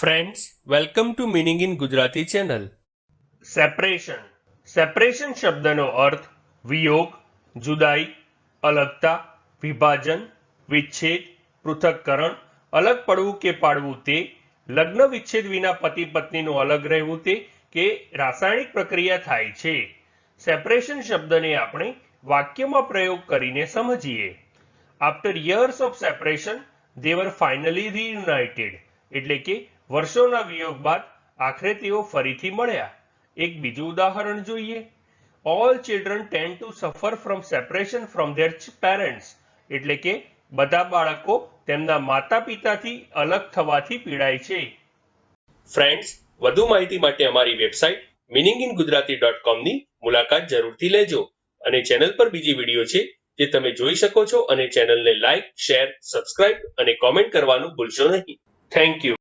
Friends welcome to meaning in Gujarati channel separation separation શબ્દનો અર્થ વિયોગ જુદાઈ અલગતા વિભાજન વિચ્છેદ પૃથક્કરણ અલગ પડવું કે પાડવું તે લગ્ન વિચ્છેદ વિના પતિ પત્નીનું અલગ રહેવું તે કે રાસાયણિક પ્રક્રિયા થાય છે સેપરેશન શબ્દને આપણે વાક્યમાં પ્રયોગ કરીને સમજીએ after years of separation they were finally reunited એટલે કે વર્ષોના વિયોગ બાદ આખરે તેઓ ફરીથી મળ્યા. એક બીજું ઉદાહરણ જોઈએ. All children tend to suffer from separation from their parents એટલે કે બધા બાળકો તેમના માતા પિતાથી અલગ થવાથી પીડાય છે. ફ્રેન્ડ્સ વધુ માહિતી માટે અમારી website meaning in Gujarati dot કોમની મુલાકાત જરૂરથી લેજો અને ચેનલ પર બીજી વીડિયો છે જે તમે જોઈ શકો છો અને ચેનલને લાઇક, શેર, સબસ્ક્રાઇબ અને કોમેન્ટ કરવાનું ભૂલશો નહીં. Thank you